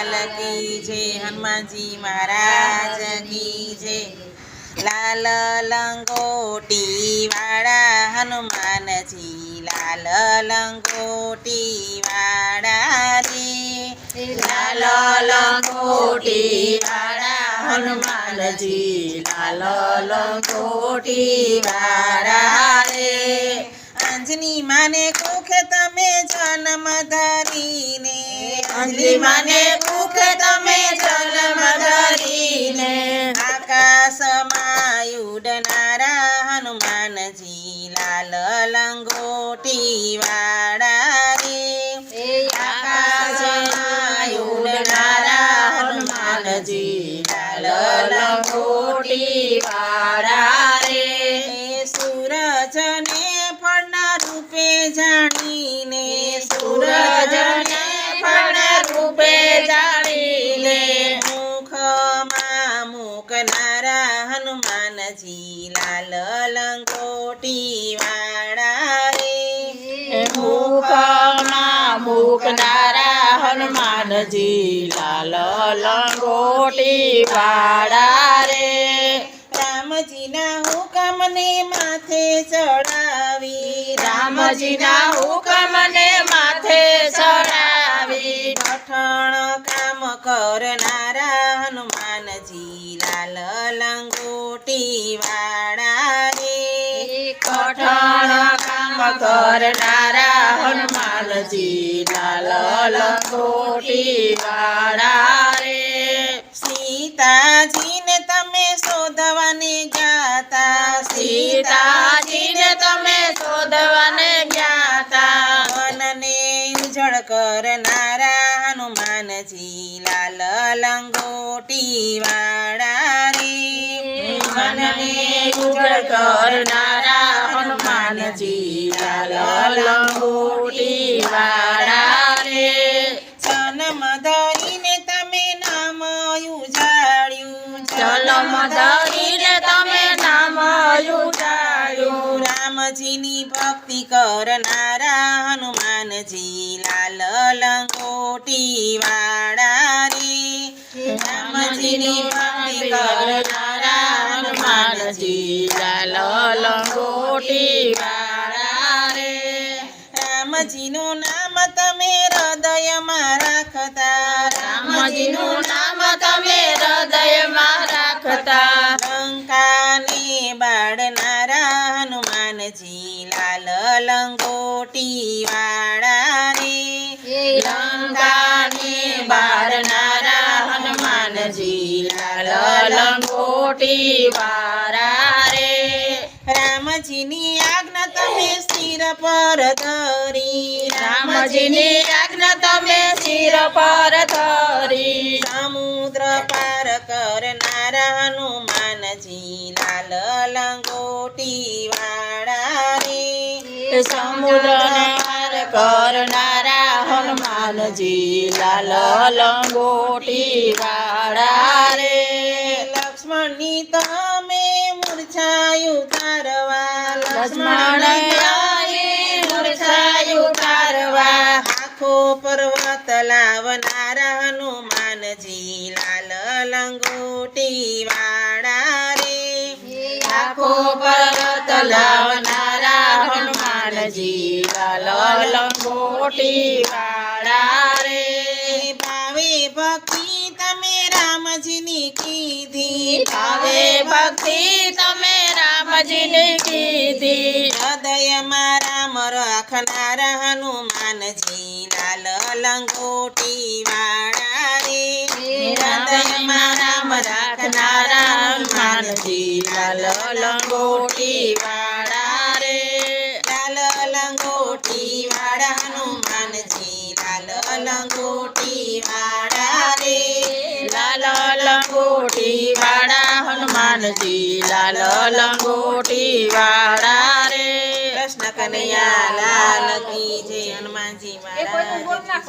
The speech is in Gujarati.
લાલ કી જય હનુમાનજી મહારાજ કી જય લાલ લંગોટી વાળા હનુમાનજી લાલ લંગોટી વાળા રે લાલ લંગોટી વાળા હનુમાનજી લાલ લંગોટી વાળા રે અંજની માને કુખે તમે જન્મ ધરીને અંજલી મને કુખ તમે જન્મ ધરીને આકાશમાં ઉડનારા હનુમાનજી લાલ લંગોટી વાળા હનુમાનજી લાલ લંગોટી વાળા રે મુખમાં મૂકનારા હનુમાનજી લાલ લંગોટી વાળા રે રામજીના હુકમને માથે ચડાવી, રામજીના હુકમને માથે ચડાવી કઠણ કામ કરનારા કરનારા હનુમાનજી લાલ લંગોટી વાળા રે. સીતાજીને તમે શોધવાને જાતા સીતાજીને તમે શોધવાને ગયા મનને ઉજળ કરનારા હનુમાનજી લાલ લંગોટી વાળા રે. મનને ઉજળ કરનારા લાલ લંગોટી વાળા રે જન્મ ધરીને તમે નામ ઉજાડ્યું જલમ ધરીને તમે નામ ઉજાડ્યું રામજીની ભક્તિ કરનારા હનુમાનજી લાલ લંગોટી વાળા રે રામજીની ભક્તિ કરનારા હનુમાનજી લાલ લંગોટી વાળા રામજીનું નામ તમે હૃદયમાં રાખતા. રામજીનું નામ તમે હૃદયમાં રાખતા. લંકાને બાળનારા હનુમાનજી લાલ લંગોટી વાળા રે લંકાને બાળનારા હનુમાનજી લાલ લંગોટી વાળા રામજીની આજ્ઞા તમે શિર પર ધરી. રામજીની આજ્ઞા તમે શિર પર ધરી. સમુદ્ર પાર કરનારા હનુમાનજી લાલ લંગોટી વાળા રે. સમુદ્ર પાર કરનારા હનુમાનજી લાલ લંગોટી વાળા રે. લક્ષ્મણની તમે લાવનારા હનુમાનજી લાલ લંગોટી વાળા રે આખો પર્વત લાવનારા હનુમાનજી લાલ લંગોટી વાળા રે ભાવે ભક્તિ તમે રામજીની કીધી. ભાવે ભક્તિ તમે રામજીની કીધી. હૃદયમાં રામ રાખનારા હનુમાનજી લાલ લંગોટી વાળા રે. હૃદયમાં રામ રાખનારા હનુમાનજી લાલ લંગોટી વાળા રે. લાલ લંગોટી વાળા હનુમાનજી લાલ લંગોટી વાળા રે. લાલ લંગોટી વાળા હનુમાનજી લાલ લંગોટી વાળા રે. કનૈયા લાલ કી જય હનુમાનજી મહારાજ.